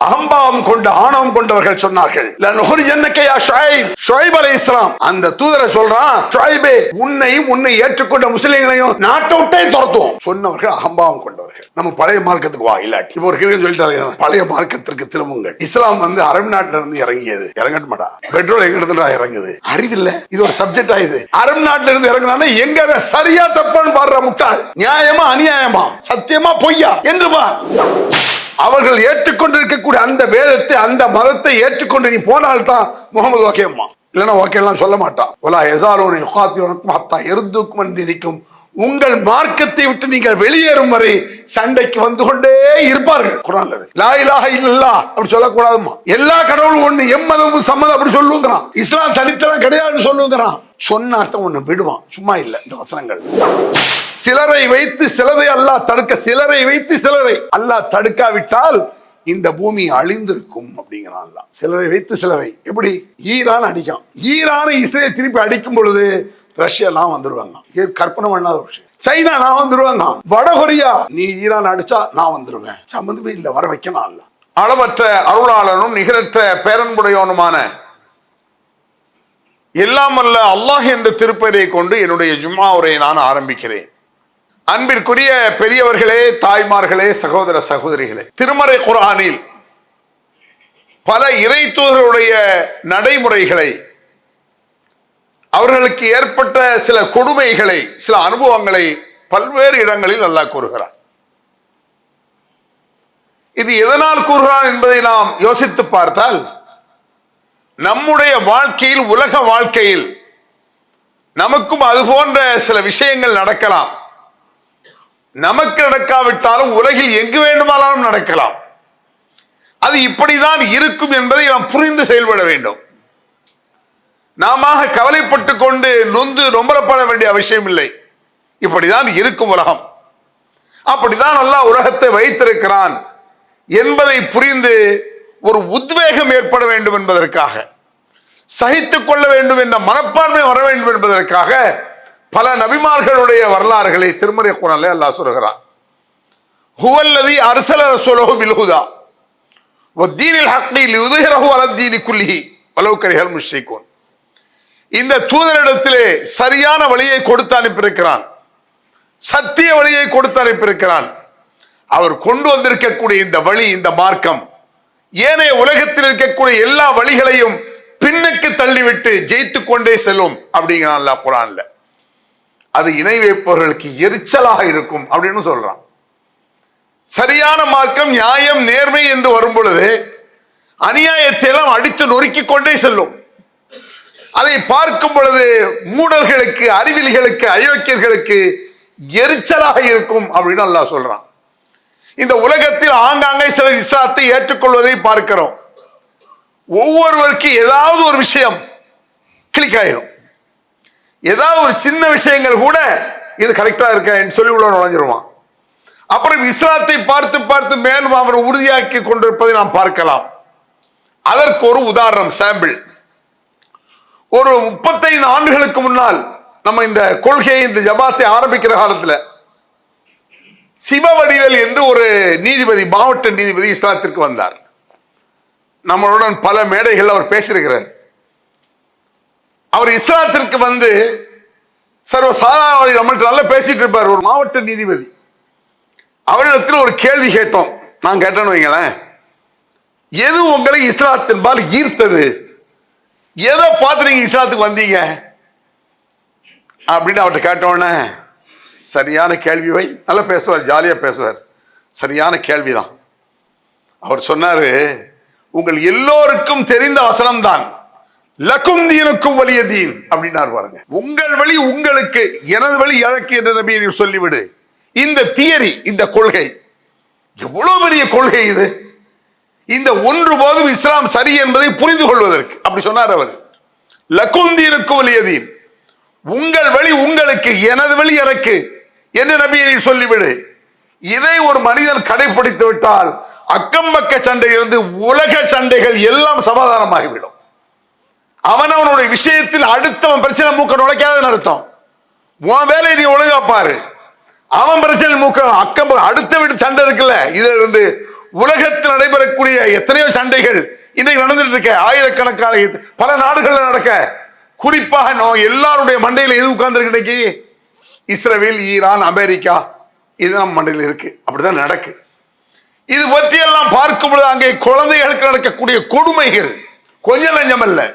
அகம்பாவம் கொண்ட ஆணவம் கொண்டவர்கள் சொன்னார்கள். ஷுவைப் அந்த தூதரை சொல்றான் உன்னையும் உன்னை ஏற்றுக்கொண்ட முஸ்லீம்களையும் நாட்டை விட்டே துரத்துவோம். சொன்னவர்கள் அகம்பாவம் கொண்டவர்கள். நம்ம பழைய மார்க்கத்துக்கு வா இல்லாட்டி. இப்போ ஒரு சொல்லிட்டாங்க பழைய மார்க்கத்திற்கு திரும்புங்கள். இஸ்லாம் வந்து அரபு நாட்டுல இருந்து இறங்கியது. இறங்கட்டு மாட்டா பெட்ரோல் எங்க இருந்துடா இறங்குது? அறிவில்ல. இது ஒரு சப்ஜெக்ட் ஆயுது அரபு நாட்டுல இருந்து இறங்குனா எங்க சரியா தப்பான்னு பாடுற முட்டாள் நியாயமா அநியாயமா? சத்தியமா பொய்யா? என்று பா அவர்கள் ஏற்றுக்கொண்டிருக்கக்கூடிய அந்த வேதத்தை அந்த மதத்தை ஏற்றுக்கொண்டு நீ போனால்தான் முகமது ஓகேம்மா இல்லைன்னா ஓகே எல்லாம் சொல்ல மாட்டான். ஒலா எசாலோனை ஹத்தா எருந்துக்கும் இருக்கும் உங்கள் மார்க்கத்தை விட்டு நீங்கள் வெளியேறும் வரை சண்டைக்கு வந்து கொண்டே இருப்பார்கள். குரான்ல லாயிலாக லா இல்லல்லா அப்படி சொல்லக்கூடாதுமா எல்லா கடவுளும் ஒண்ணு எம்மதமும் சம்மதம் அப்படி சொல்லுங்கிறான். இஸ்லாம் தனித்தனம் கிடையாதுன்னு சொல்லுங்கிறான். சொன்னாத்தான் ஒண்ணு விடுவான். சும்மா இல்ல இந்த வசனங்கள். சிலரை வைத்து சிலரை அல்லாஹ் தடுக்க சிலரை வைத்து சிலரை அல்லாஹ் தடுக்காவிட்டால் இந்த பூமி அழிந்திருக்கும் அப்படிங்கிறான் சிலரை வைத்து சிலரை. எப்படி? ஈரான் அடிக்கும் ஈரானை இஸ்ரேல் திருப்பி அடிக்கும் பொழுது ரஷ்யாலாம் வந்துருவாங்க. கற்பனை பண்ணாத விஷயம். சைனா நான் வந்துருவாங்க. வடகொரியா நீ ஈரான் அடிச்சா நான் வந்துருவேன். சம்மந்தமே இல்ல வர வைக்கலாம் இல்ல அளவற்ற அருளாளனும் நிகரற்ற பேரன்புடையவனுமான எல்லாம் அல்ல அல்லாஹ் என்ற திருப்பெயரை கொண்டு என்னுடைய ஜும்மா உரையை நான் ஆரம்பிக்கிறேன். அன்பிற்குரிய பெரியவர்களே தாய்மார்களே சகோதர சகோதரிகளே திருமறை குரானில் பல இறை தூதர்களுடைய நடைமுறைகளை அவர்களுக்கு ஏற்பட்ட சில கொடுமைகளை சில அனுபவங்களை பல்வேறு இடங்களில் அல்லாஹ் கூறுகிறார் இது எதனால் கூறுகிறான் என்பதை நாம் யோசித்து பார்த்தால் நம்முடைய வாழ்க்கையில் உலக வாழ்க்கையில் நமக்கும் அது போன்ற சில விஷயங்கள் நடக்கலாம். நமக்கு நடக்காவிட்டாலும் உலகில் எங்கு வேண்டுமானாலும் நடக்கலாம். அது இப்படிதான் இருக்கும் என்பதை நாம் புரிந்து செயல்பட வேண்டும். நாம கவலைப்பட்டு கொண்டு நொந்து நொம்பலப்பட வேண்டிய அவசியம் இல்லை இப்படிதான் இருக்கும் உலகம். அப்படிதான் நல்லா உலகத்தை வைத்திருக்கிறான் என்பதை புரிந்து ஒரு உத்வேகம் ஏற்பட வேண்டும் என்பதற்காக சகித்துக் கொள்ள வேண்டும் என்ற மனப்பான்மை வர வேண்டும் என்பதற்காக பல நபிமார்களுடைய வரலாறுகளை திருமறை குரலை அல்லாஹ் சொல்கிறான். ஹுவல்லதி அரசல ரசூலஹு பில்ஹுதா வத்தீனில் ஹக்னி லியுதுஹிரஹு அலத்தீனி குல்லிஹி வலவுக்கரிகள் கரிஹல் இந்த தூதரிடத்திலே சரியான வழியை கொடுத்து அனுப்பியிருக்கிறான். சத்திய வழியை கொடுத்து அனுப்பியிருக்கிறான். அவர் கொண்டு வந்திருக்கக்கூடிய இந்த வழி இந்த மார்க்கம் ஏனைய உலகத்தில் இருக்கக்கூடிய எல்லா வழிகளையும் பின்னுக்கு தள்ளிவிட்டு ஜெயித்து கொண்டே செல்லும் அப்படிங்கிறான்ல குரான்ல. அது இணை வைப்பவர்களுக்கு எரிச்சலாக இருக்கும் அப்படின்னு சொல்றான். சரியான மார்க்கம் நியாயம் நேர்மை என்று வரும் பொழுது அநியாயத்தை எல்லாம் அடித்து நொறுக்கி கொண்டே செல்லும். அதை பார்க்கும் பொழுது மூடர்களுக்கு அறிவிலிகளுக்கு அயோக்கியர்களுக்கு எரிச்சலாக இருக்கும் அப்படின்னு அல்லாஹ் சொல்றான். இந்த உலகத்தில் ஆங்காங்கே சிலர் இஸ்லாத்தை ஏற்றுக்கொள்வதை பார்க்கிறோம். ஒவ்வொருவருக்கு ஏதாவது ஒரு விஷயம் கிளிக் ஆயிரும். ஏதாவது ஒரு சின்ன விஷயங்கள் கூட இது கரெக்டா இருக்கேன்னு சொல்லி உள்ள நுழைஞ்சிருவான். அப்புறம் இஸ்லாத்தை பார்த்து பார்த்து மேலும் அவர் உறுதியாக்கி கொண்டிருப்பதை நாம் பார்க்கலாம். அதற்கு ஒரு உதாரணம் சாம்பிள் ஒரு முப்பத்தைந்து ஆண்டுகளுக்கு முன்னால் நம்ம இந்த கொள்கையை இந்த ஜமாத்தை ஆரம்பிக்கிற காலத்தில் சிவவடிவேல் என்று ஒரு நீதிபதி மாவட்ட நீதிபதி இஸ்லாத்திற்கு வந்தார். நம்மளுடன் பல மேடைகள் அவர் பேசியிருக்கிறார். அவர் இஸ்லாத்திற்கு வந்து சர்வ சாதாரண நம்மள்ட்ட நல்லா பேசிட்டு இருப்பார். ஒரு மாவட்ட நீதிபதி. அவரிடத்தில் ஒரு கேள்வி கேட்டோம். நான் கேட்டேன்னு வைங்களேன். எது உங்களை இஸ்லாத்தின்பால் ஈர்த்தது? எதை பார்த்து நீங்க இஸ்லாத்துக்கு வந்தீங்க? அப்படின்னு அவர்கிட்ட கேட்டோன்னே சரியான கேள்வி வை. நல்லா பேசுவார் ஜாலியாக பேசுவார். சரியான கேள்விதான். அவர் சொன்னாரு உங்கள் எல்லோருக்கும் தெரிந்த வசனம் தான் லக்கும் தீனுக்கும் வலிய தீன். அப்படின்னார் பாருங்க. உங்கள் வழி உங்களுக்கு எனது வழி எனக்கு என்ற நபி சொல்லிவிடு. இந்த தியரி இந்த கொள்கை எவ்வளவு பெரிய கொள்கை இது? இந்த ஒன்று போதும் இஸ்லாம் சரி என்பதை புரிந்து கொள்வதற்கு அப்படி சொன்னார் அவர். லக்கும் வலியதீன் உங்கள் வழி உங்களுக்கு எனது வழி எனக்கு. என்று நபியை சொல்லிவிடு. இதை ஒரு மனிதன் கடைபிடித்து விட்டால் அக்கம் பக்க சண்டையிலிருந்து உலக சண்டைகள் எல்லாம் சமாதானமாகிவிடும். அவன் அவனுடைய விஷயத்தில் அடுத்தவன் பிரச்சனை மூக்க நுழைக்காதன்னு அர்த்தம். உன் வேலையை நீ ஒழுங்கா பாரு. அவன் பிரச்சனை மூக்க அக்கம் அடுத்த வீட்டு சண்டை இருக்குல்ல இதுல இருந்து உலகத்தில் நடைபெறக்கூடிய எத்தனையோ சண்டைகள் இன்றைக்கு நடந்துட்டு இருக்க ஆயிரக்கணக்கான இது- பல நாடுகளில் நடக்க. குறிப்பாக நான் எல்லாருடைய மண்டையில் எது உட்கார்ந்து இன்னைக்கு இஸ்ரேல் ஈரான் அமெரிக்கா. இது நம்ம மண்டையில் இருக்கு. அப்படிதான் நடக்கு. இது பற்றி எல்லாம் பார்க்கும் பொழுது அங்கே குழந்தைகளுக்கு நடக்கக்கூடிய கொடுமைகள் கொஞ்சம் லஞ்சம் அல்ல.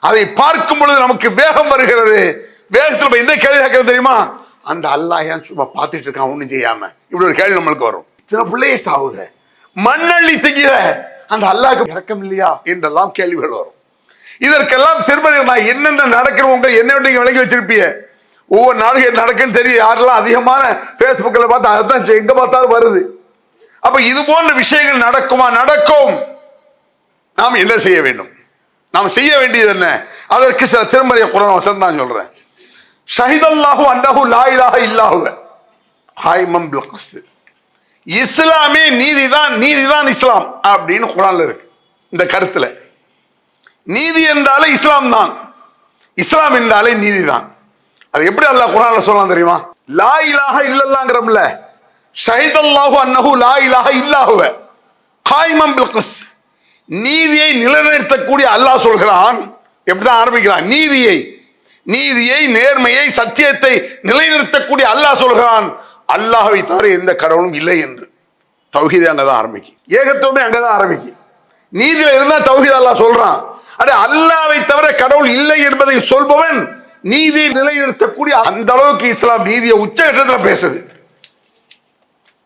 அதை பார்க்கும் பொழுது நமக்கு வேகம் வருகிறது. வேகத்தில் நம்ம எந்த கேள்வி கேட்கறது தெரியுமா? அந்த அல்லாஹ் ஏன் சும்மா பார்த்துட்டு இருக்கான்? ஒன்றும் செய்யாம. இப்படி ஒரு கேள்வி நம்மளுக்கு வரும். சில பிள்ளையே சாவுத மண்ணள்ளி திங்கிற அந்த அல்லாஹ்க்கு இறக்கம் இல்லையா? என்றெல்லாம் கேள்விகள் வரும். இதற்கெல்லாம் திருமதி நான் என்னென்ன நடக்கிறவங்க என்ன நீங்க விலகி வச்சிருப்பீங்க. ஒவ்வொரு நாடுகள் நடக்குன்னு தெரியும். யாரெல்லாம் அதிகமான ஃபேஸ்புக்கில் பார்த்தா அதுதான் எங்க பார்த்தாலும் வருது. அப்ப இது போன்ற விஷயங்கள் நடக்குமா? நடக்கும். நாம் என்ன செய்ய வேண்டும்? நாம் செய்ய வேண்டியது என்ன? அதற்கு சில திருமறைய குரான் வசனம் தான் சொல்றேன். ஷஹிதல்லாஹு அன்னஹு லா இலாஹ இல்லாஹுவ ஹாய்மம் பில்கிஸ்து இஸ்லாமே நீதிதான் நீதிதான் இஸ்லாம் அப்படின்னு குரான்ல இருக்கு. இந்த கருத்துல. நீதி என்றாலே இஸ்லாம் தான். இஸ்லாம் என்றாலே நீதிதான். அது எப்படி அல்லாஹ் குரான்ல சொல்லலாம் தெரியுமா? லா இலாஹ இல்லல்லாங்கிறோம்ல. ஷஹிதல்லாஹு அன்னஹு லா இலாக இல்லாஹுவ காய்மம் பில்கிஸ் நீதியை நிலைநிறுத்தக்கூடிய அல்லாஹ் சொல்கிறான். எப்படிதான் ஆரம்பிக்கிறான்? நீதியை. நீதியை நேர்மையை சத்தியத்தை நிலைநிறுத்தக்கூடிய அல்லாஹ் சொல்கிறான். அல்லாஹை தவிர எந்த கடவுளும் இல்லை என்று. தௌஹீது அங்கதான் ஆரம்பிக்கும் ஏகத்துவமே அங்கதான் ஆரம்பிக்கும் நீதியில இருந்தா தௌஹீத் அல்லாஹ் சொல்றான். அது அல்லாவை தவிர கடவுள் இல்லை என்பதை சொல்பவன் நீதியை நிலைநிறுத்தக்கூடிய அந்த அளவுக்கு இஸ்லாம் நீதியை உச்சகட்டத்தில் பேசுது.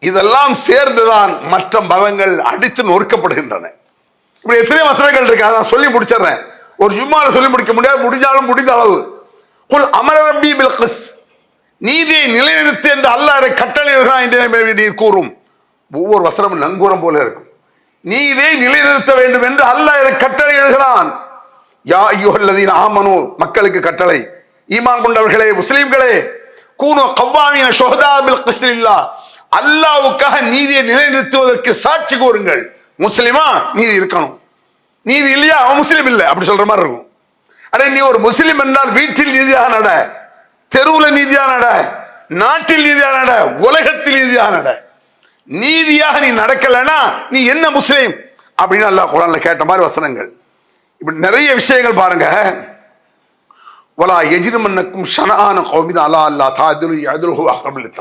இதெல்லாம் சேர்ந்துதான் மற்ற மதங்கள் அடித்து நொறுக்கப்படுகின்றன. இப்படி எத்தனை வசனங்கள் இருக்கு. அதை நான் சொல்லி முடிச்சிடுறேன். ஒரு ஜும்மாவில் சொல்லி முடிக்க முடியாது. முடிஞ்சாலும் முடிந்த அளவு. குல் அமர ரப்பி பில் நீதியை நிலைநிறுத்து என்று அல்லாத கட்டளையிடுகிறான் என்று நீர் கூறும். ஒவ்வொரு வசனமும் நங்கூரம் போல இருக்கும். நீதியை நிலைநிறுத்த வேண்டும் என்று அல்லாஹ் கட்டளை எழுகிறான் யா ஐயோல்லதீன் ஆமனு மக்களுக்கு கட்டளை. ஈமான் கொண்டவர்களே முஸ்லீம்களே கூனோ கவ்வாமிய ஷோதா பில் கிஸ்ரில்லா அல்லாவுக்காக நீதியை நிலைநிறுத்துவதற்கு சாட்சி கூறுங்கள் முஸ்லிமா நீதி இருக்கணும். நீதி இல்லையா? அவன் முஸ்லீம் இல்லை. அப்படி சொல்ற மாதிரி இருக்கும். அடே நீ ஒரு முஸ்லீம் என்றால் வீட்டில் நீதியாக நட. தெருவுல நீதியாக நட நாட்டில் நீதியாக நட உலகத்தில் நீதியாக நட. நீதியாக நீ நடக்கலைன்னா நீ என்ன முஸ்லீம்? அப்படின்னு அல்லாஹ் குரான்ல கேட்ட மாதிரி வசனங்கள். இப்படி நிறைய விஷயங்கள் பாருங்க. வலா எஜிருமன்னக்கும் ஷனான கௌமித அலா அல்லா தாதிரு யதுருஹு அகபில்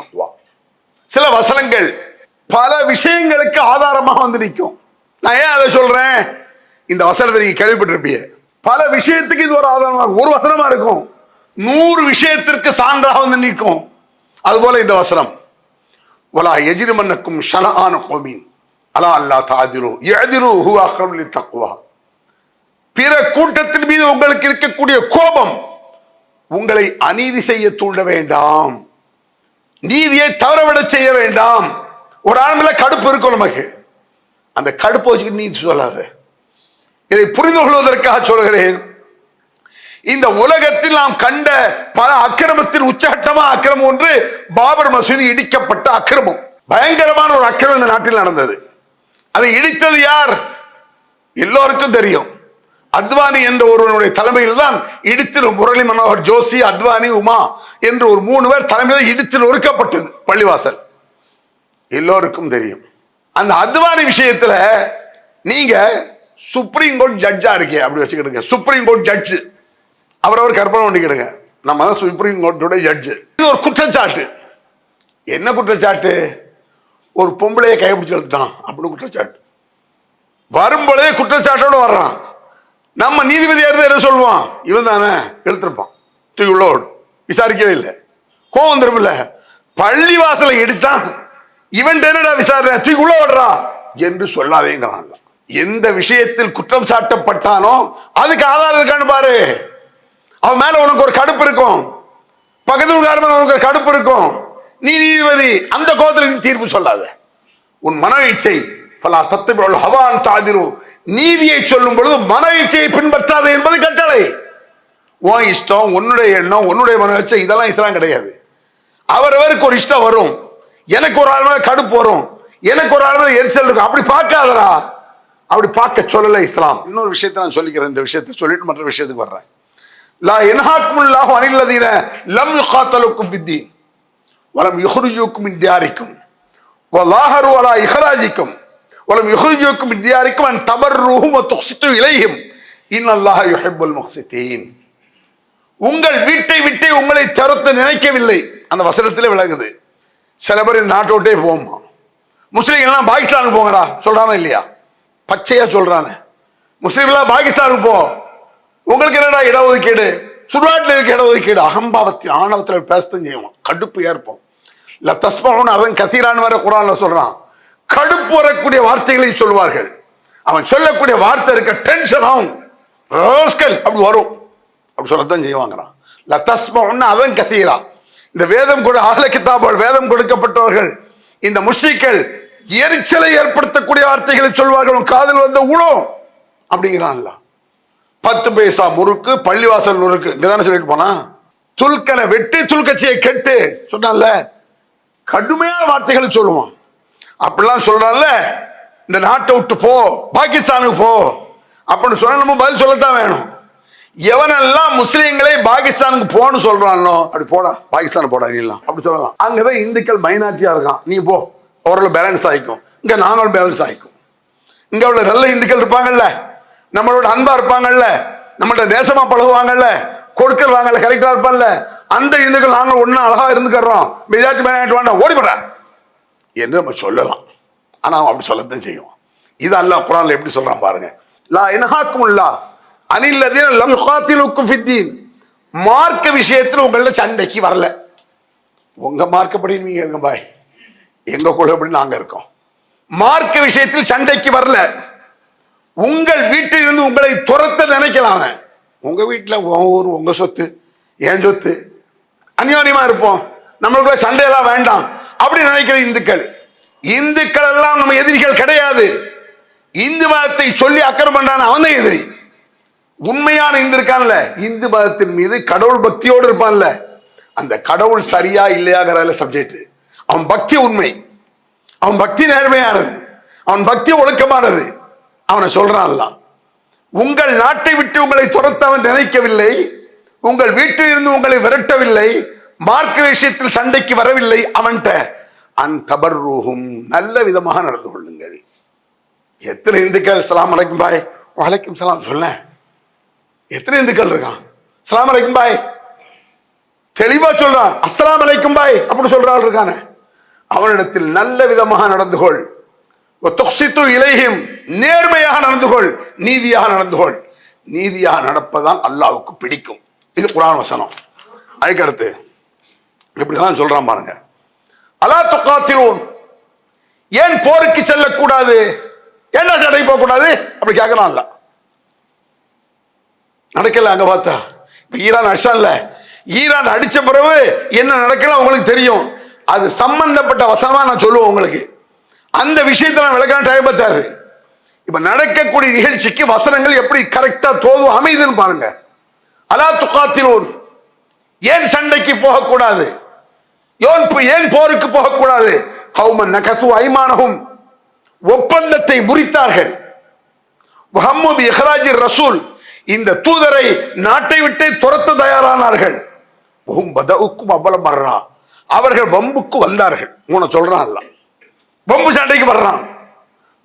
சில வசனங்கள் பல விஷயங்களுக்கு ஆதாரமாக வந்து நிற்கும். நான் ஏன் அதை சொல்றேன்? இந்த வசனத்தை நீங்க கேள்விப்பட்டிருப்பீங்க. பல விஷயத்துக்கு இது ஒரு ஆதாரமா இருக்கும். ஒரு வசனமா இருக்கும். நூறு விஷயத்திற்கு சான்றாக வந்து நிற்கும். அதுபோல இந்த வசனம். வலா எஜிரிமன்னக்கும் ஷனான கோமீன் அலா அல்லா தாதிரு எதிரு ஹுவ அகபில் தக்வா பிற கூட்டத்தின் மீது உங்களுக்கு இருக்கக்கூடிய கோபம் உங்களை அநீதி செய்ய தூண்ட வேண்டாம். நீதியை தவறவிட செய்ய வேண்டாம். ஒரு ஆண்மையில கடுப்பு இருக்கும் நமக்கு. அந்த கடுப்பு வச்சுக்கிட்டு நீதி சொல்லாத. இதை புரிந்து கொள்வதற்காக சொல்கிறேன். இந்த உலகத்தில் நாம் கண்ட பல அக்கிரமத்தின் உச்சகட்டமா அக்கிரமம் ஒன்று பாபர் மசூதி இடிக்கப்பட்ட அக்கிரமம். பயங்கரமான ஒரு அக்கிரமம் இந்த நாட்டில் நடந்தது. அதை இடித்தது யார்? எல்லோருக்கும் தெரியும். அத்வானி என்ற ஒருவனுடைய தலைமையில் தான் இடித்து முரளி மனோகர் ஜோஷி அத்வானி உமா என்று ஒரு மூணு பேர் தலைமையில் இடித்தில் நொறுக்கப்பட்டது பள்ளிவாசல். எல்லோருக்கும் தெரியும். அந்த அத்வானி விஷயத்துல நீங்க சுப்ரீம் கோர்ட் ஜட்ஜா இருக்கீங்க. அப்படி வச்சுக்கிடுங்க. சுப்ரீம் கோர்ட் ஜட்ஜு அவரவர் கற்பனை பண்ணிக்கிடுங்க. நம்ம தான் சுப்ரீம் கோர்ட்டுடைய ஜட்ஜு இது ஒரு குற்றச்சாட்டு. என்ன குற்றச்சாட்டு? ஒரு பொம்பளையை கைப்பிடிச்சு எடுத்துட்டான் அப்படின்னு குற்றச்சாட்டு. வரும்பொழுதே குற்றச்சாட்டோடு வர்றான். நம்ம நீதிபதியாக இருந்தால் என்ன சொல்லுவான். இவன் தானே எடுத்துருப்பான் தூக்கி உள்ள விசாரிக்கவே இல்லை. கோவம் வந்துருமில்ல பள்ளி வாசலை இடிச்சுட்டான். இவன் என்னடா விசாரணை? தூக்கி உள்ள ஓடுறா என்று சொல்லாதேங்கிறான். எந்த விஷயத்தில் குற்றம் சாட்டப்பட்டானோ அதுக்கு ஆதாரம் இருக்கான்னு பாரு. அவன் மேல உனக்கு ஒரு கடுப்பு இருக்கும். பக்கத்து மேல உனக்கு ஒரு கடுப்பு இருக்கும். நீ நீதிபதி அந்த கோபத்தில் நீ தீர்ப்பு சொல்லாத. உன் மன இச்சை பலா தத்துவ ஹவான் தாதிரு. நீதியை சொல்லும் பொழுது மன இச்சையை பின்பற்றாது என்பது கட்டளை. உன் இஷ்டம் உன்னுடைய எண்ணம் உன்னுடைய மன இச்சை இதெல்லாம் இஸ்லாம் கிடையாது. அவரவருக்கு ஒரு இஷ்டம் வரும். எனக்கு ஒரு ஆள் மேல கடுப்பு வரும். எனக்கு ஒரு ஆள் மேல எரிச்சல் இருக்கும். அப்படி பார்க்காதடா. அப்படி பார்க்க சொல்லல இஸ்லாம். இன்னொரு விஷயத்த நான் சொல்லிக்கிறேன். இந்த விஷயத்தை சொல்லிட்டு மற்ற விஷயத்துக்கு வர்றேன். லா என்ஹாக்குமுல்லாஹு அனில்லதீன லம் யுகாத்தலுக்கும் ஃபித்தீன் வலம் யுஹ்ரிஜுக்கும் மின் தியாரிக்கும் வலாஹரு அலா இஹ்ராஜிக்கும் வலம் யுஹ்ரிஜுக்கும் வித்யாரிக்கும் அன் தபர்ருஹும் ரூஹும் துக்ஸித்து இலைஹிம் இன்னல்லாஹ யுஹிப்புல் முஹ்சிதீன் உங்கள் வீட்டை விட்டே உங்களை துரத்த நினைக்கவில்லை. அந்த வசனத்தில் விலகுது சில பேர் இந்த நாட்டை விட்டே போமா முஸ்லீம்கள்லாம் பாகிஸ்தானுக்கு போங்கடா. சொல்றானா இல்லையா? பச்சையா சொல்றானே. முஸ்லீம்லாம் பாகிஸ்தானுக்கு போ. உங்களுக்கு என்னடா இடஒதுக்கீடு? சுடுகாட்டில் இருக்க இடஒதுக்கீடு. அகம்பாவத்தின் ஆணவத்தில் பேசத்தான் செய்வோம் கடுப்பு ஏற்போம். இல்லை தஸ்மகன் அதன் கத்தீரான்னு வர குரான்ல சொல்றான். கடுப்பு வரக்கூடிய வார்த்தைகளை சொல்வார்கள். அவன் சொல்லக்கூடிய வார்த்தை இருக்க டென்ஷன் ஆகும். ரோஸ்கல் அப்படி வரும். அப்படி சொல்லத்தான் செய்வாங்கிறான். லத்தஸ்மகன் அதன் கத்தீரா இந்த வேதம் கொடு அகல கிதாபுகள் வேதம் கொடுக்கப்பட்டவர்கள் இந்த முஷிக்கள் எரிச்சலை ஏற்படுத்தக்கூடிய வார்த்தைகளை சொல்வார்கள். காதல் வந்த உளம் அப்படிங்கிறான்ல. பத்து பைசா முறுக்கு பள்ளிவாசல் முறுக்கு. இங்கதானே சொல்லிட்டு போனா? துல்கனை வெட்டி துல்கட்சியை கெட்டு. சொன்னான்ல கடுமையான வார்த்தைகளை சொல்லுவான். அப்படிலாம் சொல்றான்ல இந்த நாட்டை விட்டு போ பாகிஸ்தானுக்கு போ. அப்படின்னு சொன்னா நம்ம பதில் சொல்லத்தான் வேணும். எவனெல்லாம் முஸ்லீம்களை பாகிஸ்தானுக்கு போன்னு சொல்றானோ அப்படி போடா பாகிஸ்தான் போடா நீலாம் அப்படி சொல்லலாம். அங்கதான் இந்துக்கள் மைனாரிட்டியா இருக்கான். நீ போ ஓரளவு பேலன்ஸ் ஆகிக்கும் இங்க நாங்களும் பேலன்ஸ் ஆயிக்கும். இங்க உள்ள நல்ல இந்துக்கள் இருப்பாங்கல்ல நம்மளோட அன்பா இருப்பாங்கல்ல நம்மள்ட்ட நேசமா பழகுவாங்கல்ல கொடுக்கல் வாங்கல கரெக்டா இருப்பான்ல அந்த இந்துக்கள் நாங்கள் ஒன்னும் அழகா இருந்துக்கிறோம். மெஜாரிட்டி மைனாரிட்டி வேண்டாம் ஓடி என்று நம்ம சொல்லலாம். ஆனா அவன் அப்படி சொல்லத்தான் செய்வோம் இது அல்லாஹ் குரான்ல எப்படி சொல்றான் பாருங்க. லா இனஹாக்கும் இல்லா அனில்லதீன லம் யுகாத்திலுக்கும் ஃபித்தீன். மார்க்க விஷயத்துல உங்கள சண்டைக்கு வரல. உங்க மார்க்கப்படி நீங்க இருங்க பாய். எங்க எப்படி நாங்க இருக்கோம். மார்க்க விஷயத்தில் சண்டைக்கு வரல. உங்கள் வீட்டில் இருந்து உங்களை துரத்த நினைக்கலாம் அவன். உங்க வீட்டில் உன் ஊர் உங்க சொத்து என் சொத்து. அந்யோன்யமா இருப்போம். நம்மளுக்குள்ள சண்டையெல்லாம் வேண்டாம். அப்படி நினைக்கிற இந்துக்கள். இந்துக்கள் எல்லாம் நம்ம எதிரிகள் கிடையாது. இந்து மதத்தை சொல்லி அக்கறை பண்றான் அவன் தான் எதிரி. உண்மையான இந்து இருக்கான்ல. இந்து மதத்தின் மீது கடவுள் பக்தியோடு இருப்பான்ல. அந்த கடவுள் சரியா இல்லையாங்கிறதுல சப்ஜெக்ட் அவன் பக்தி உண்மை. அவன் பக்தி நேர்மையானது. அவன் பக்தி ஒழுக்கமானது. அவனை சொல்றான்ல உங்கள் நாட்டை விட்டு உங்களை துரத்த அவன் நினைக்கவில்லை. உங்கள் வீட்டில் இருந்து உங்களை விரட்டவில்லை. மார்க்க விஷயத்தில் சண்டைக்கு வரவில்லை அவன்கிட்ட. அந் தபர் ரூகும் நல்ல விதமாக நடந்து கொள்ளுங்கள். எத்தனை இந்துக்கள் சலாம் அலைக்கும் பாய். வலைக்கும் சலாம். சொல்ல. எத்தனை இந்துக்கள் இருக்கான்? சலாம் அலைக்கும் பாய். தெளிவா சொல்றான். அஸ்லாம் அலைக்கும் பாய். அப்படின்னு சொல்றாள் இருக்கான இருக்கானே. அவனிடத்தில் நல்ல விதமாக நடந்து கொள். இலையும் நேர்மையாக நடந்து கொள் நீதியாக நடந்து கொள். நீதியாக நடப்பதான் அல்லாவுக்கு பிடிக்கும். இது குரான் வசனம். அதுக்கடுத்து இப்படிதான் சொல்றான் பாருங்க. அலா துக்காத்திரோன். ஏன் போருக்கு செல்லக்கூடாது? என்ன சண்டை போகக்கூடாது? அப்படி அப்படி கேட்கறான்ல நடக்கல அங்க பார்த்தா. இப்ப ஈரான் அடிச்சான்ல ஈரான் அடிச்ச பிறகு என்ன நடக்கல உங்களுக்கு தெரியும். அது சம்பந்தப்பட்ட வசனமா நான் சொல்லுவேன் உங்களுக்கு. அந்த விஷயத்தை நான் விளக்கான டைம் பத்தாது. இப்ப நடக்கக்கூடிய நிகழ்ச்சிக்கு வசனங்கள் எப்படி கரெக்டா தோது அமைதுன்னு பாருங்க. அலா துக்காத்திலோன் ஏன் சண்டைக்கு போகக்கூடாது? ஏன் ஏன் போருக்கு போகக்கூடாது? கௌமன் நகசு ஐமானகும் ஒப்பந்தத்தை முறித்தார்கள். வஹம்மு பி ரசூல் இந்த தூதரை நாட்டை விட்டு துரத்த தயாரானார்கள். வஹும் அவ்வளவு மர்றா அவர்கள் வம்புக்கு வந்தார்கள். உன சொல்றான் அல்ல வம்பு சண்டைக்கு வர்றான்.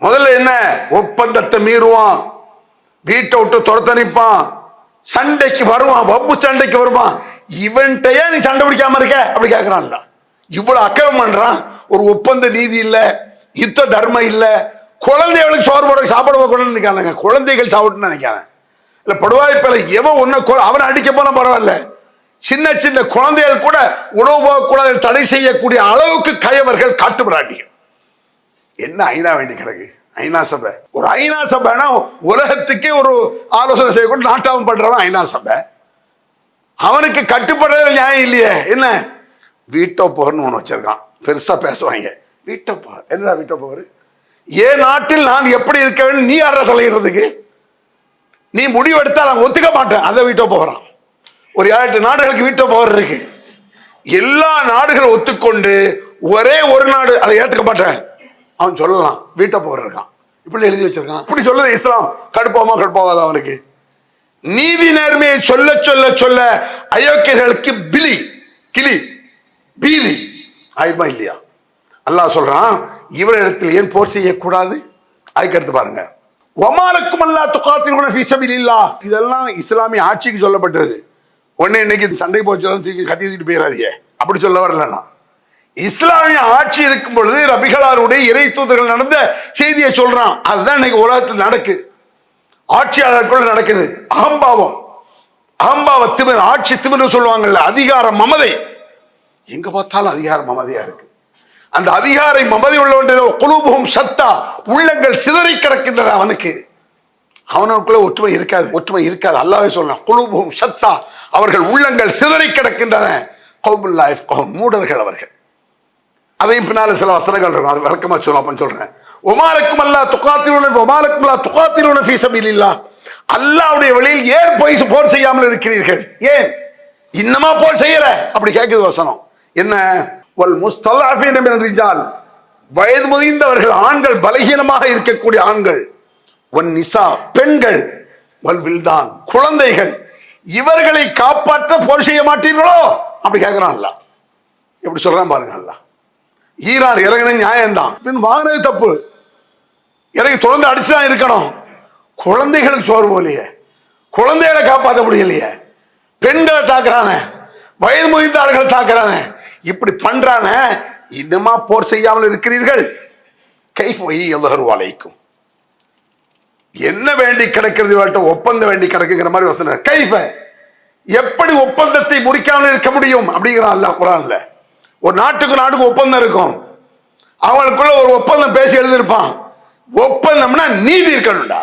முதல்ல என்ன? ஒப்பந்தத்தை மீறுவான். வீட்டை விட்டு துரத்தணிப்பான் சண்டைக்கு வருவான். வம்பு சண்டைக்கு வருவான். இவன்கிட்டயே நீ சண்டை பிடிக்காம இருக்க? அப்படி கேட்கறான்ல இவ்வளவு அக்கிரமம் பண்றான். ஒரு ஒப்பந்த நீதி இல்ல. யுத்த தர்மம் இல்ல. குழந்தைகளுக்கு சோறு போட சாப்பிட போகணும்னு நினைக்காங்க குழந்தைகள் சாப்பிட்டுன்னு நினைக்கிறேன் இல்ல படுவாய்ப்பில் எவன் ஒன்று அவனை அடிக்க போனா பரவாயில்ல. சின்ன சின்ன குழந்தைகள் கூட உணவு போகக்கூடாது தடை செய்யக்கூடிய அளவுக்கு கயவர்கள் காட்டுமிராட்டிகள் என்ன ஐநா வேண்டி கிடக்கு? ஐநா சபை. ஒரு ஐநா சபைனா உலகத்துக்கே ஒரு ஆலோசனை செய்யக்கூடிய நாட்டாவும் பண்றவன் ஐநா சபை. அவனுக்கு கட்டுப்படுறது நியாயம் இல்லையே. என்ன? வீட்டோ போர்னு ஒன்று வச்சிருக்கான். பெருசா பேசுவாங்க. Veto power. என்னடா வீட்டோ போர்? ஏன் நாட்டில் நான் எப்படி இருக்க வேண்டும்? நீ யார தலையிடுறதுக்கு? நீ முடிவெடுத்தா நான் ஒத்துக்க மாட்டேன். அதை வீட்டோ போகிறான் ஒரு ஏழு நாடுகளுக்கு வீட்டோ போர் இருக்கு. எல்லா நாடுகளும் ஒத்துக்கொண்டு ஒரே ஒரு நாடு அதை ஏற்றுக்க மாட்டேன். அவன் சொல்லலாம். வீட்டை போர் இருக்கான். இப்படி எழுதி வச்சிருக்கான். இப்படி சொல்லுது இஸ்லாம். கடுப்பாமா கடுப்பாவாத அவனுக்கு? நீதி நேர்மையை சொல்ல சொல்ல சொல்ல அயோக்கியர்களுக்கு பிலி கிளி பீதி ஆயுமா இல்லையா? அல்லாஹ் சொல்றான் இவரிடத்தில் ஏன் போர் செய்யக்கூடாது? அதுக்கடுத்து பாருங்க. ஒமாலக்கும் அல்லா துக்காத்தின் இல்லா இதெல்லாம் இஸ்லாமிய ஆட்சிக்கு சொல்லப்பட்டது. ஒன்னு இன்னைக்கு சண்டை போச்சு தூக்கி கத்தி போயிடாதியே போயிடாதீங்க அப்படி சொல்ல வரலன்னா இஸ்லாமிய ஆட்சி இருக்கும் பொழுது ரபிகளாருடைய இறை தூதர்கள் நடந்த செய்தியை சொல்றான். அதுதான் இன்னைக்கு உலகத்தில் நடக்கு. ஆட்சியாளருக்குள்ள நடக்குது. அகம்பாவம். அகம்பாவ திமிர் ஆட்சி திமிர்னு சொல்லுவாங்கல்ல அதிகார மமதை. எங்க பார்த்தாலும் அதிகார மமதையா இருக்கு. அந்த அதிகாரை மமதி உள்ளவன் குழுபுகும் சத்தா உள்ளங்கள் சிதறி கிடக்கின்றன அவனுக்கு. அவனுக்குள்ள ஒற்றுமை இருக்காது ஒற்றுமை இருக்காது. அல்லாவே சொல்லலாம் குழுபுகும் சத்தா அவர்கள் உள்ளங்கள் சிதறி கிடக்கின்றன. கௌபுல் லைஃப் மூடர்கள் அவர்கள். அதையும் பின்னால சில வசனங்கள் இருக்கும். அது விளக்கமா சொல்லும் அப்படின்னு சொல்றேன். ஒமாலக்கும் அல்லா துக்காத்திலுன ஒமாலக்கும் அல்லா துக்காத்திலுன ஃபீசபில் இல்லா அல்லாவுடைய வழியில் ஏன் போய் போர் செய்யாமல் இருக்கிறீர்கள்? ஏன்? இன்னமா போர் செய்யற? அப்படி கேட்குது வசனம். என்ன? வல் முஸ்தலாஃபீன மின் வயது முதிர்ந்தவர்கள் ஆண்கள் பலகீனமாக இருக்கக்கூடிய ஆண்கள். ஒன் நிசா. பெண்கள். வல் வில்தான். குழந்தைகள். இவர்களை காப்பாற்ற போர் செய்ய மாட்டீர்களோ? அப்படி கேட்கிறான் அல்ல எப்படி சொல்றான் பாருங்க அல்லா ஈரான் இறங்குன நியாயம்தான். பின் வாங்கினது தப்பு. இறங்கி தொடர்ந்து அடிச்சுதான் இருக்கணும். குழந்தைகளுக்கு சோறு போலையே குழந்தைகளை காப்பாற்ற முடியலையே. பெண்களை தாக்குறானே. வயது முதிர்ந்தார்களை தாக்குறானே. இப்படி பண்றான. இன்னுமா போர் செய்யாமல் இருக்கிறீர்கள்? கைஃப் வை என்ன வேண்டி கிடக்கிறது இவர்கிட்ட? ஒப்பந்தம் வேண்டி கிடக்குங்கிற மாதிரி வசனம் கைஃப. எப்படி ஒப்பந்தத்தை முடிக்காமல் இருக்க முடியும்? அப்படிங்கிறான் அல்ல குரான்ல. ஒரு நாட்டுக்கு நாட்டுக்கு ஒப்பந்தம் இருக்கும். அவங்களுக்குள்ள ஒரு ஒப்பந்தம் பேசி எழுதியிருப்பான். ஒப்பந்தம்னா நீதி இருக்கணும்டா.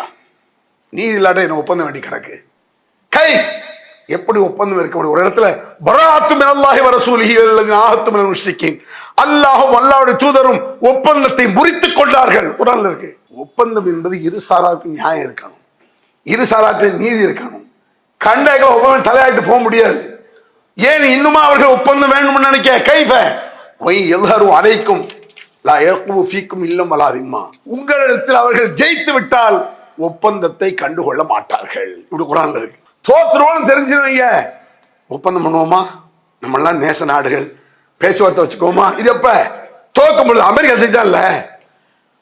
நீதி இல்லாட்ட என்ன ஒப்பந்தம் வேண்டி கிடக்கு? கை. எப்படி ஒப்பந்தம் இருக்க முடியும்? ஒரு இடத்துல பராத்து மினல்லாஹி வரசூலிஹி அல்லது ஆகத்து மினல் அல்லாஹும் அல்லாவுடைய தூதரும் ஒப்பந்தத்தை முறித்துக் கொண்டார்கள். குரான்ல இருக்கு. ஒப்பந்தம் என்பது இரு சாராருக்கு நியாயம் இருக்கணும். இரு சாராற்றில் நீதி இருக்கணும். கண்டகம் ஒப்பந்தம் தலையாட்டு போக முடியாது. ஏன் இன்னுமா அவர்கள் ஒப்பந்தம் வேண்டும் நினைக்க? கைஃப. ஒய் எல்லாரும் அனைக்கும் லா ஃபீக்கும் இல்லம் அலாதிம்மா உங்களிடத்தில் அவர்கள் ஜெயித்து விட்டால் ஒப்பந்தத்தை கண்டுகொள்ள மாட்டார்கள். இப்படி குரான் இருக்கு. தோத்துருவோம் தெரிஞ்சுருவீங்க ஒப்பந்தம் பண்ணுவோமா? நம்மளாம் நேச நாடுகள். பேச்சுவார்த்தை வச்சுக்கோமா இது எப்ப? தோக்கும் பொழுது அமெரிக்கா செஞ்சான்ல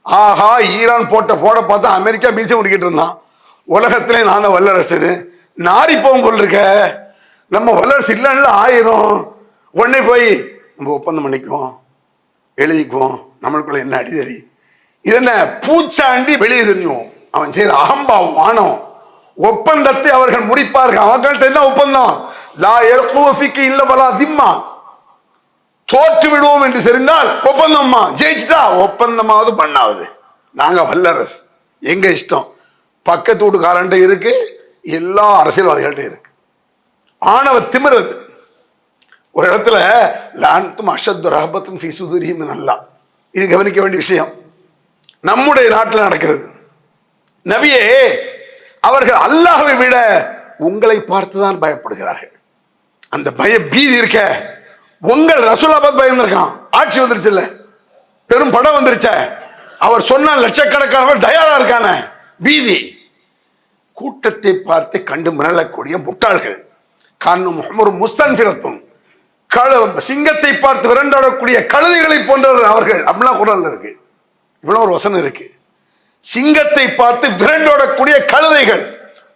ஆஹா ஈரான் போட்ட போட பார்த்தா அமெரிக்கா மீசை முடிக்கிட்டு இருந்தான். உலகத்திலே நான் தான் வல்லரசுன்னு நாரி போகும் போல் இருக்க. நம்ம வல்லரசு இல்லைன்னு ஆயிரும். உடனே போய் நம்ம ஒப்பந்தம் பண்ணிக்குவோம். எழுதிக்குவோம். நம்மளுக்குள்ள என்ன அடிதடி? இது என்ன பூச்சாண்டி வெளியே தெரியும். அவன் செய்யற அகம்பாவம் ஆணவம் ஒப்பந்தத்தை அவர்கள் முடிப்பார்கள் அவங்கள்ட்ட என்ன ஒப்பந்தம்? லா எல்கூஃபிக்கு இல்ல பலா திம்மா. தோற்று விடுவோம் என்று தெரிந்தால் ஒப்பந்தம்மா. ஜெயிச்சுட்டா ஒப்பந்தமாவது பண்ணாவது. நாங்க வல்லரசு. எங்க இஷ்டம்? பக்கத்து வீட்டுக்காரன்ட்ட இருக்கு. எல்லா அரசியல்வாதிகள்ட்ட இருக்கு. ஆணவ திமிரது ஒரு இடத்துல லான்த்தும் அஷத்து ரஹபத்தும் ஃபி சுதுரியும் நல்லா இது கவனிக்க வேண்டிய விஷயம். நம்முடைய நாட்டில் நடக்கிறது. நபியே அவர்கள் அல்லாஹவை விட உங்களை பார்த்துதான் பயப்படுகிறார்கள். அந்த பய பீதி இருக்க உங்கள் ரசூலாபாத் பயம் இருக்கான் ஆட்சி வந்துருச்சு இல்ல? பெரும் படம் வந்துருச்ச. அவர் சொன்ன லட்சக்கணக்கானவர் டயரா இருக்கான. பீதி. கூட்டத்தை பார்த்து கண்டு மிரளக்கூடிய முட்டாள்கள். காணும் ஒரு முஸ்தன்பிரத்தும் கழு சிங்கத்தை பார்த்து விரண்டாடக்கூடிய கழுதைகளை போன்றவர் அவர்கள். அப்படிலாம் குரல் இருக்கு. இவ்வளவு ஒரு வசனம் இருக்கு. சிங்கத்தை பார்த்து விரண்டோடக்கூடிய கழுதைகள்.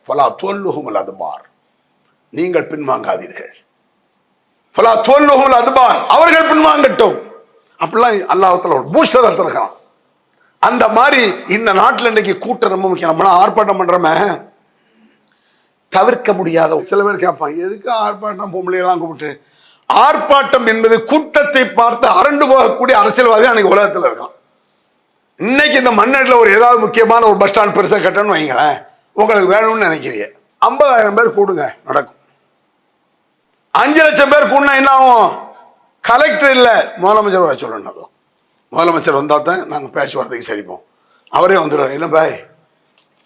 பலா தோல்லுகும் அதுபார். நீங்கள் பின்வாங்காதீர்கள். பலா தோல்லுகும் அதுபார். அவர்கள் பின்வாங்கட்டும். அப்படிலாம் அல்லாஹத்துல ஒரு பூஸ்டர் இருக்கிறான் அந்த மாதிரி இந்த நாட்டில் இன்னைக்கு கூட்டம் ரொம்ப முக்கியம். நம்மளாம் ஆர்ப்பாட்டம் பண்றோமே. தவிர்க்க முடியாத சில பேர் கேட்பாங்க எதுக்கு ஆர்ப்பாட்டம் பொம்பளையெல்லாம் கூப்பிட்டு? ஆர்ப்பாட்டம் என்பது கூட்டத்தை பார்த்து அரண்டு போகக்கூடிய அரசியல்வாதி அன்னைக்கு உலகத்தில் இருக்கான். இன்னைக்கு இந்த மண்ணடில் ஒரு ஏதாவது முக்கியமான ஒரு பஸ் ஸ்டாண்ட் பெருசாக கட்டணும்னு வைங்களேன் உங்களுக்கு வேணும்னு நினைக்கிறீங்க. ஐம்பதாயிரம் பேர் கூடுங்க நடக்கும். அஞ்சு லட்சம் பேர் கூடினா என்ன ஆகும்? கலெக்டர் இல்லை முதலமைச்சர் வர சொல்லணும் முதலமைச்சர் வந்தால் தான் நாங்கள் பேச்சுவார்த்தைக்கு சரிப்போம். அவரே வந்துடுவார். என்ன பாய்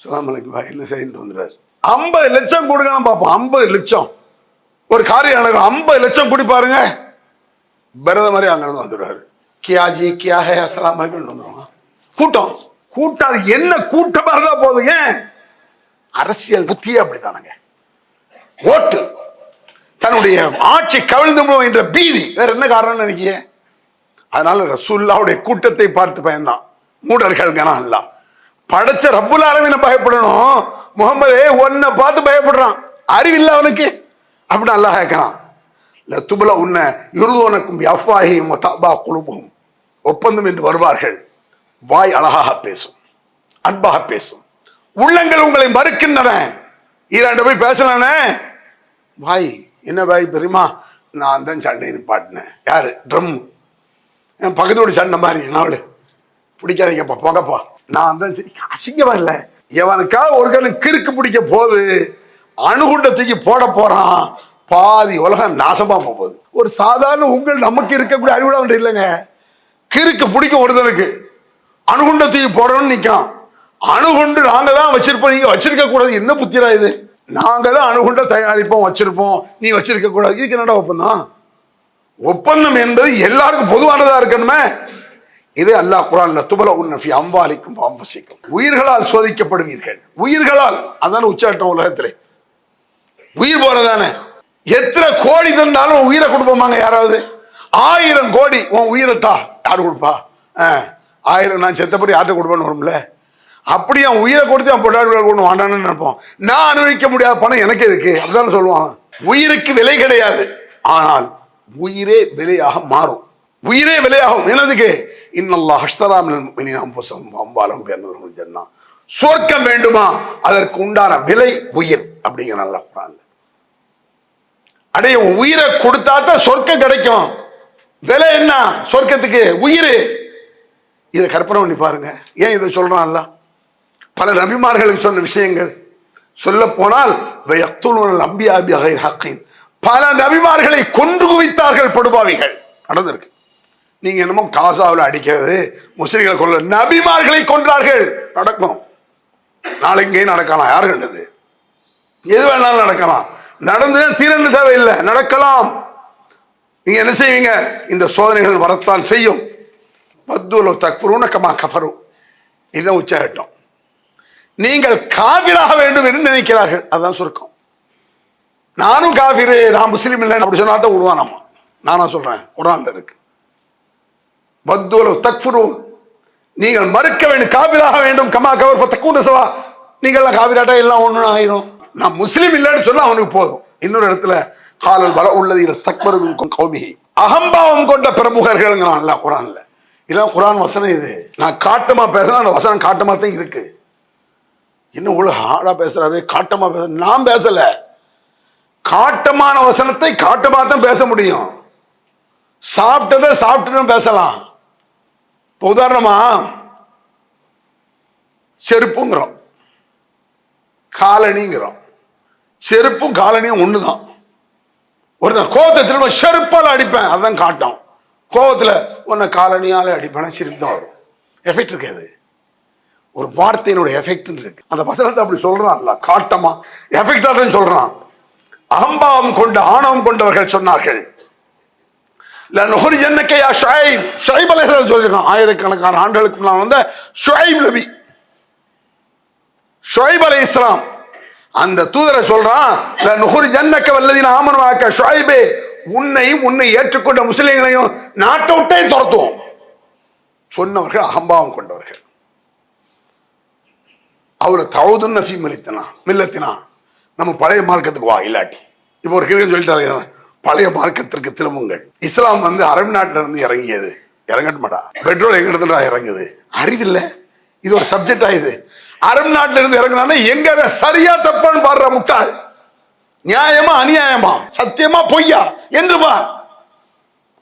சொல்லாமலைக்கு பாய் என்ன செய்துட்டு வந்துடுறாரு ஐம்பது லட்சம் கொடுங்கன்னு பார்ப்போம் ஐம்பது லட்சம். ஒரு காரியம் நடக்கும் ஐம்பது லட்சம் கூடி பாருங்க. பிரதமரே அங்கிருந்து வந்துடுவாரு. கியாஜி கியா ஹே அஸ்லாம் வந்துடுவாங்க. கூட்டம். கூட்டம் அது என்ன கூட்டமா இருந்தா போதுங்க அரசியல் புத்தியே அப்படித்தானுங்க. ஓட்டு. தன்னுடைய ஆட்சி கவிழ்ந்து என்ற பீதி. வேற என்ன காரணம் நினைக்கிய அதனால ரசூல்லாவுடைய கூட்டத்தை பார்த்து பயந்தான். மூடர்கள் கனம் அல்ல படைச்ச ரப்புல் ஆலமீனை பயப்படணும். முகமதே உன்னை பார்த்து பயப்படுறான். அறிவில்லை அவனுக்கு. அப்படின்னு அல்லாஹ் கேட்கறான். லத்துபல உன்னை இருதோனக்கும் அஃப்வாஹியும் தபா குழுபும் ஒப்பந்தம் என்று வருவார்கள். வாய் அழகாக பேசும். அன்பாக பேசும். உள்ளங்கள் உங்களை மறுக்கின்றன. ஈராண்டு போய் பேசலானே வாய். என்ன பாய் பெரியமா நான் தான் சண்டை நிப்பாட்டினேன். யாரு? ட்ரம். என் பக்கத்து சண்டை மாதிரி. நாவலு பிடிக்காதீங்கப்பா போங்கப்பா. நான் தான் சரி. அசிங்கமா இல்லை. எவனுக்கா ஒரு கண்ணு கிறுக்கு பிடிக்க போகுது அணுகுண்ட தூக்கி போட போறான் பாதி உலகம் நாசமா போகுது. ஒரு சாதாரண உங்கள் நமக்கு இருக்கக்கூடிய அறிவுல ஒன்று இல்லைங்க. கிறுக்கு பிடிக்க ஒருத்தனுக்கு அணுகுண்ட தூக்கி போடணும்னு நிற்கான் அணுகுண்டு நாங்கள் தான் வச்சிருப்போம் நீங்க வச்சிருக்க கூடாது. என்ன புத்திரா இது? நாங்கள் தான் அணுகுண்ட தயாரிப்போம் வச்சிருப்போம் நீ வச்சிருக்க கூடாது. இதுக்கு என்னடா ஒப்பந்தம்? ஒப்பந்தம் என்பது எல்லாருக்கும் பொதுவானதா இருக்கணுமே. இதே அல்லாஹ் குரான்ல துபல உன்னஃபி அம்பாலிக்கும் பாம்பசிக்கும் உயிர்களால் சோதிக்கப்படுவீர்கள். உயிர்களால் அதான உச்சாட்டம் உலகத்திலே. உயிர் போறதானே? எத்தனை கோடி தந்தாலும் உயிரை கொடுப்போமாங்க யாராவது? ஆயிரம் கோடி உன் உயிரை தா யார் கொடுப்பா? ஆ, ஆயிரம் நான் செத்தப்படி யார்கிட்ட கொடுப்பேன்னு வரும்ல? அப்படி அவன் உயிரை கொடுத்து அவன் பொட்டாடி கொண்டு வாண்டான்னு நினைப்போம். நான் அனுபவிக்க முடியாத பணம் எனக்கு எதுக்கு? அப்படிதான் சொல்லுவான். உயிருக்கு விலை கிடையாது. ஆனால் உயிரே விலையாக மாறும். உயிரே விலையாகும். என்னதுக்கு? இன்னல்லா அஷ்தராமின் முஃமினீன அன்ஃபுஸஹும் வ அம்வாலஹும் சொர்க்கம் வேண்டுமா? அதற்கு உண்டான விலை உயிர் அப்படிங்கிற நல்லா குரான் அடைய உயிரை கொடுத்தா தான் சொர்க்கம் கிடைக்கும். விலை என்ன? சொர்க்கத்துக்கு உயிர். இதை கற்பனை பண்ணி பாருங்க. ஏன் இதை சொல்றான் பல நபிமார்களுக்கு சொன்ன விஷயங்கள். சொல்ல போனால் அம்பியாபி பல நபிமார்களை கொன்று குவித்தார்கள் படுபாவிகள். நடந்திருக்கு. நீங்க என்னமோ காசாவில் அடிக்கிறது முஸ்லீம்களை கொள்ள நபிமார்களை கொன்றார்கள். நடக்கும் நாளைக்கே நடக்கலாம். யாரு கண்டது? எது வேணாலும் நடக்கலாம். நடந்து தீரன்னு தேவையில்லை. நடக்கலாம். நீங்க என்ன செய்வீங்க? இந்த சோதனைகள் வரத்தான் செய்யும். பத்துலோ தக்ஃபுரூன கமா கஃபரும் இதுதான் உச்சகட்டம். நீங்கள் காவிராக வேண்டும் என்று நினைக்கிறார்கள். அதுதான் சுருக்கம். நானும் காவிரு நான் முஸ்லீம் இல்லை அப்படி சொன்னா தான் விடுவான் நானா சொல்றேன். குரான்ல இருக்கு. வத்துலோ தக்ஃபுரூன் நீங்கள் மறுக்க வேண்டும் காவிராக வேண்டும் கமா கவர் தக்கூன சவா. நீங்கள்லாம் காவிராட்டா எல்லாம் ஒன்று ஆயிரும். நான் முஸ்லீம் இல்லைன்னு சொன்னா அவனுக்கு போதும். இன்னொரு இடத்துல காலல் பல உள்ளதில் ஸ்தக்பருவின் கௌமிகி அகம்பாவம் கொண்ட பிரமுகர்கள்ங்கிறான்ல குரான்ல. இதெல்லாம் குரான் வசனம் இது. நான் காட்டமா பேசுறேன் அந்த வசனம் காட்டமா தான் இருக்கு. இன்னும் இவ்வளவு ஹார்டா பேசுறாரு. காட்டமா பேச நான் பேசல. காட்டமான வசனத்தை காட்டமா தான் பேச முடியும். சாப்பிட்டதை சாப்பிட்டுன்னு பேசலாம். இப்போ உதாரணமா செருப்புங்கிறோம். காலனிங்கிறோம் செருப்பும் காலனியும் ஒன்று தான் ஒருத்தன் கோபத்தை திரும்ப செருப்பால் அடிப்பேன் அதுதான் காட்டும். கோபத்தில் உன்னை காலனியால் அடிப்பேன் செருப்பு தான் வரும். எஃபெக்ட் இருக்காது ஒரு வார்த்தையினுடைய எஃபெக்ட் இருக்கு. அந்த வசனத்தை அப்படி சொல்றான்ல காட்டமா. எஃபெக்டா தான் சொல்றான். அகம்பாவம் கொண்ட ஆணவம் கொண்டவர்கள் சொன்னார்கள். லனுஹ்ரிஜன்னக யா ஷுஐப் ஷுஐப் அலைஹிஸ்ஸலாம் சொல்லிருக்கான் ஆயிரக்கணக்கான ஆண்டுகளுக்கு முன்னால் வந்த ஷுஐப் நபி ஷுஐப் இஸ்லாம் அந்த தூதரை சொல்றான் நுகர் ஜன்னக்க ஆமனு மாக்க ஷுஐபே உன்னையும் உன்னை ஏற்றுக்கொண்ட முஸ்லிம்களையும் நாட்டை விட்டே துரத்துவோம் சொன்னவர்கள் அகம்பாவம் கொண்டவர்கள். அவரை தவுதுன்னு நஃபி மில்லத்தினா மில்லத்தினா. நம்ம பழைய மார்க்கத்துக்கு வா இல்லாட்டி. இப்போ ஒரு கேள்வி சொல்லிட்டாரு. பழைய மார்க்கத்திற்கு திரும்புங்கள். இஸ்லாம் வந்து அரபு நாட்டில இருந்து இறங்கியது. இறங்கட்டுமாடா? பெட்ரோல் எங்க இருந்துடா இறங்குது? அறிவில்லை. இது ஒரு சப்ஜெக்ட் ஆயுது அரபு நாட்டில இருந்து இறங்கினா எங்க சரியா தப்பான்னு பாடுற முட்டாள். நியாயமா அநியாயமா? சத்தியமா பொய்யா? என்று பார்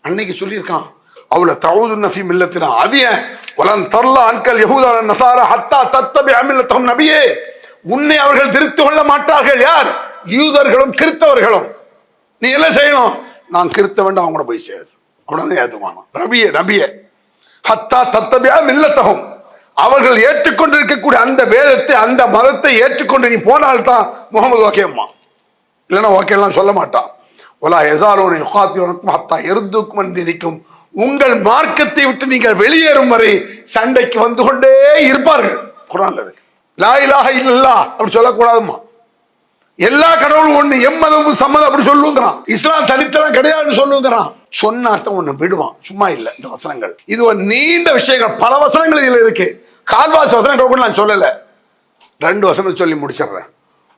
அன்னைக்கு சொல்லியிருக்கான் அவள தவுது நஃபி மில்லத்தினா. அது ஏன்? வலன் தர்லா அன்கல் யகுதான நசாரா ஹத்தா தத்தபி அமில்லத்தம் நபியே. உன்னை அவர்கள் திருத்திக் கொள்ள மாட்டார்கள் யார்? யூதர்களும் கிறித்தவர்களும். நீ என்ன செய்யணும்? நான் கிறிஸ்த வேண்டாம் அவங்க கூட போய் சேர். அப்படிதான் ஏத்துவானா ரபிய நபிய ஹத்தா தத்தபியா மில்லத்தகும். அவர்கள் ஏற்றுக்கொண்டிருக்கக்கூடிய அந்த வேதத்தை அந்த மதத்தை ஏற்றுக்கொண்டு நீ போனால்தான் முகமது ஓகேம்மா இல்லைன்னா ஓகேலாம் சொல்ல மாட்டான். ஒலா எசாலோனை யுகாத்தியோனுக்கும் ஹத்தா எருந்துக்கும் வந்திருக்கும் உங்கள் மார்க்கத்தை விட்டு நீங்கள் வெளியேறும் வரை சண்டைக்கு வந்து கொண்டே இருப்பார்கள். குரான் இருக்கு. லாயிலாக இல்லல்லா அப்படி சொல்லக்கூடாதுமா எல்லா கடவுளும் ஒண்ணு எம்மதமும் சம்மதம் அப்படி சொல்லுங்கிறான். இஸ்லாம் தனித்தனம் கிடையாதுன்னு சொல்லுங்கிறான். சொன்னாத்தான் ஒண்ணு விடுவான். சும்மா இல்ல இந்த வசனங்கள். இது ஒரு நீண்ட விஷயங்கள். பல வசனங்கள் இதுல இருக்கு. கால்வாசி வசனங்கள் கூட நான் சொல்லல. ரெண்டு வசனம் சொல்லி முடிச்சிடுறேன்.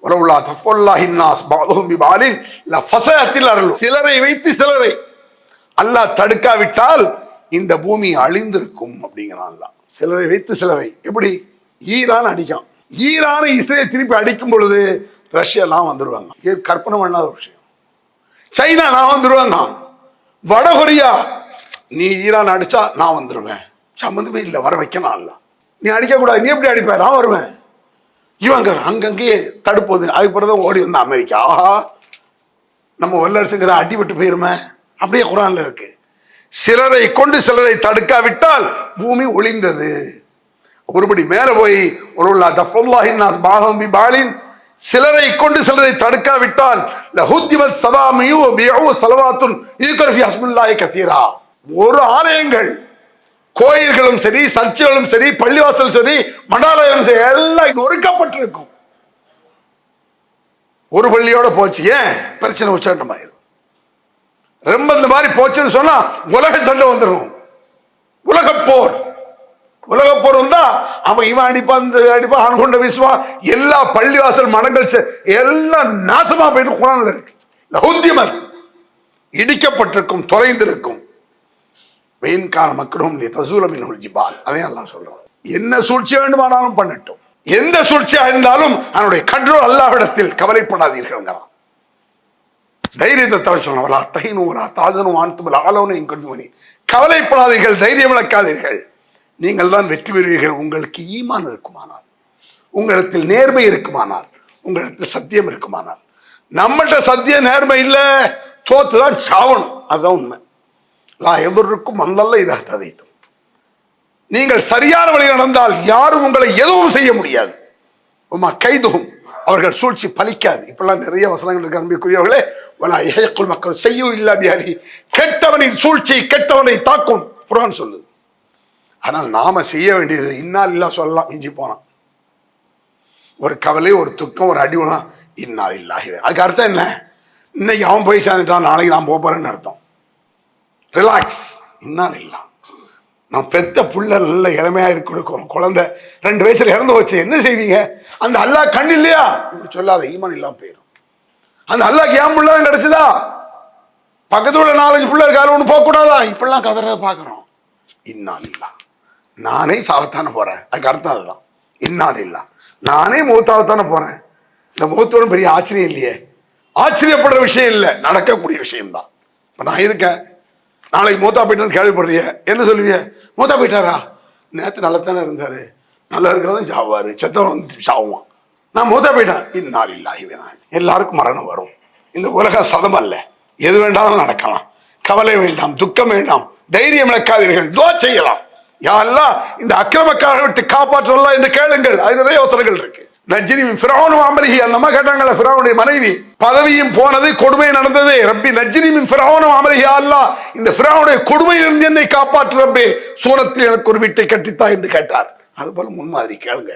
உறவுலா தஃபுல்லா ஹின்னாஸ் பாதுஹும் பிபாலின் லஃபஸத்தில் அருள் சிலரை வைத்து சிலரை. அல்லாஹ் தடுக்காவிட்டால் இந்த பூமி அழிந்திருக்கும் அப்படிங்கிறான் அல்லாஹ். சிலரை வைத்து சிலரை. எப்படி? ஈரான் அடிக்கும் ஈரானை இஸ்ரேல் திருப்பி அடிக்கும் பொழுது ரஷ்யாலாம் வந்துடுவாங்க இது கற்பனை பண்ணாத ஒரு விஷயம். சைனா நான் வந்துடுவேன் நான் வடகொரியா நீ ஈரான் அடிச்சா நான் வந்துடுவேன் சம்மந்தமே இல்லை வர வைக்கணும் இல்லை. நீ அடிக்கக்கூடாது நீ எப்படி அடிப்ப? நான் வருவேன். இவங்க அங்கங்கேயே தடுப்போது. அதுக்கு பிறகு தான் ஓடி வந்த அமெரிக்கா. ஆஹா நம்ம வல்லரசுங்கிற அடிபட்டு போயிருமே. அப்படியே குரான்ல இருக்கு. சிலரை கொண்டு சிலரை தடுக்காவிட்டால் பூமி ஒளிந்தது. ஒருபடி மேல போய் ஒரு தஃபுல்லாஹின் பாலின் சிலரை கொண்டு சிலரை தடுக்காவிட்டால் லஹுத்திமத் சபாமியு மிகவும் சலவாத்துன். இதுக்கரஃபி ஹஸ்முல்லாஹி கத்தீரா ஒரு ஆலயங்கள் கோயில்களும் சரி சர்ச்சுகளும் சரி பள்ளிவாசலும் சரி மடாலயம் சரி எல்லாம் நொறுக்கப்பட்டிருக்கும் ஒரு பள்ளியோட போச்சு ஏன்? பிரச்சனை உச்சாட்டமாயிரும் ரொம்ப இந்த மாதிரி போச்சுன்னு சொன்னா உலக சண்டை வந்துடும் உலக போர். உலகப் போர் வந்தா அவன் இவன் அடிப்பான் அடிப்பா அடிப்பான் அவன் கொண்ட வீசுவான் எல்லா பள்ளிவாசல் மனங்கள் எல்லாம் நாசமா போயிட்டு குரான் இருக்கு. லௌத்தியமர் இடிக்கப்பட்டிருக்கும் தொலைந்திருக்கும். வெயின்கான மக்களும் நீ தசூலமின் ஜிபால். அதே அல்லா சொல்றான். என்ன சூழ்ச்சி வேண்டுமானாலும் பண்ணட்டும். எந்த சூழ்ச்சியா இருந்தாலும் அவனுடைய கண்ட்ரோல் அல்லாவிடத்தில் கவலைப்படாதீர்கள் தைரியத்தை தவிர சொல்லவலா தகினுவலா தாசனும் வான்துமல் ஆலோனையும் கொண்டு கவலைப்படாதீர்கள் தைரியம் இழக்காதீர்கள். நீங்கள் தான் வெற்றி பெறுவீர்கள். உங்களுக்கு ஈமான் இருக்குமானால் உங்களிடத்தில் நேர்மை இருக்குமானால் உங்களிடத்தில் சத்தியம் இருக்குமானால் நம்மள்கிட்ட சத்திய நேர்மை இல்லை தோத்து தான் சாவணும். அதுதான் உண்மை. லா எதிர்க்கும் மந்தல்ல இதாக ததைத்தும். நீங்கள் சரியான வழியில் நடந்தால் யாரும் உங்களை எதுவும் செய்ய முடியாது. உமா கைதுகும். அவர்கள் சூழ்ச்சி பலிக்காது. இப்பெல்லாம் நிறைய வசனங்கள் இருக்கு அன்பிற்குரியவர்களே. வலா இஹைக்குள் மக்கள் செய்யும் இல்லா கெட்டவனின் சூழ்ச்சி கெட்டவனை தாக்கும். புறான் சொல்லுது. ஆனால் நாம செய்ய வேண்டியது இன்னால் இல்லா சொல்லலாம் மிஞ்சி போனான். ஒரு கவலை ஒரு துக்கம் ஒரு அடி விழா இன்னால் இல்லாஹி அதுக்கு அர்த்தம் என்ன? இன்னைக்கு அவன் போய் சேர்ந்துட்டான் நாளைக்கு நான் போறேன்னு அர்த்தம். ரிலாக்ஸ் இன்னால் இல்லை. நான் பெத்த புள்ள நல்ல இளமையா கொடுக்கும் குழந்தை ரெண்டு வயசுல இறந்து வச்சு என்ன செய்வீங்க? அந்த அல்லாஹ் கண் இல்லையா? இப்படி சொல்லாத ஈமான் இல்லாம போயிடும் அந்த அல்லாஹ் ஏன் புள்ளதான் கிடைச்சதா? பக்கத்துல உள்ள நாலஞ்சு புள்ள இருக்காரு ஒன்று போக கூடாதா இப்படிலாம் கதற பாக்குறோம் இன்னால் இல்லா. நானே சாகத்தானே போறேன். அதுக்கு அர்த்தம் அதுதான். இன்னால் இல்லா. நானே மூத்தாகத்தானே போறேன். இந்த மூத்தோட பெரிய ஆச்சரியம் இல்லையே? ஆச்சரியப்படுற விஷயம் இல்லை. நடக்கக்கூடிய விஷயம்தான். இப்போ நான் இருக்கேன். நாளைக்கு மூத்தா போயிட்டான்னு கேள்விப்படுறிய? என்ன சொல்லுவீங்க மூத்தா போயிட்டாரா? நேற்று நல்லத்தானே இருந்தார். நல்லா இருக்கிறதும் சாவார். செத்தவன் வந்து சாவுவான். நான் மூத்தா போயிட்டேன். இந்நாள் இல்லாகி வேணாம் எல்லாருக்கும் மரணம் வரும். இந்த உலக சதம் அல்ல. எது வேண்டாலும் நடக்கலாம். கவலை வேண்டாம் துக்கம் வேண்டாம் தைரியம் இழக்காதீர்கள். துவா செய்யலாம். யாரெல்லாம் இந்த அக்கிரமக்காரரை விட்டு காப்பாற்றலாம் என்று கேளுங்கள். அது நிறைய அவசரங்கள் இருக்கு. நஜினி ஃபிரௌனும் அமலிஹி நம்ம கேட்டாங்களா ஃபிரௌனுடைய மனைவி பதவியும் போனது கொடுமை நடந்தது. ரப்பி நஜினி ஃபிரௌனும் அமலிஹி அல்லா இந்த ஃபிரௌனுடைய கொடுமையிலிருந்து என்னை காப்பாற்று ரப்பே. சூரத்தில் எனக்கு ஒரு வீட்டை கட்டித்தா என்று கேட்டார். அது போல முன்மாதிரி கேளுங்க.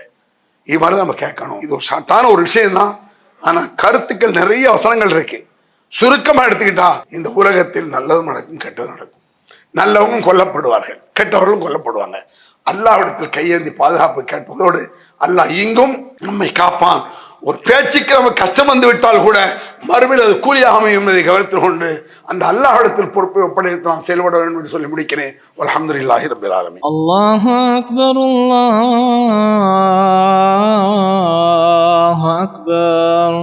இது மாதிரி நம்ம கேட்கணும். இது ஒரு ஷார்ட்டான ஒரு விஷயம் தான் ஆனா கருத்துக்கள் நிறைய அவசரங்கள் இருக்கு. சுருக்கமா எடுத்துக்கிட்டா இந்த உலகத்தில் நல்லதும் நடக்கும் கெட்டதும் நடக்கும். நல்லவங்க கொல்லப்படுவார்கள் கெட்டவர்களும் கொல்லப்படுவாங்க. அல்லாவிடத்தில் கையேந்தி பாதுகாப்பு கேட்பதோடு அல்லாஹ் இங்கும் நம்மை காப்பான். ஒரு பேச்சுக்கு நம்ம கஷ்டம் வந்து விட்டால் கூட மறுமையில் அது கூலியாக அமையும் என்பதை கவனத்தில் கொண்டு அந்த அல்லாஹிடத்தில் பொறுப்பை ஒப்படைத்து நாம் செயல்பட வேண்டும் என்று சொல்லி முடிக்கிறேன். அலமது இல்லாஹி ரபில் ஆலமி அல்லாஹ் அக்பர் அல்லாஹ் அக்பர்.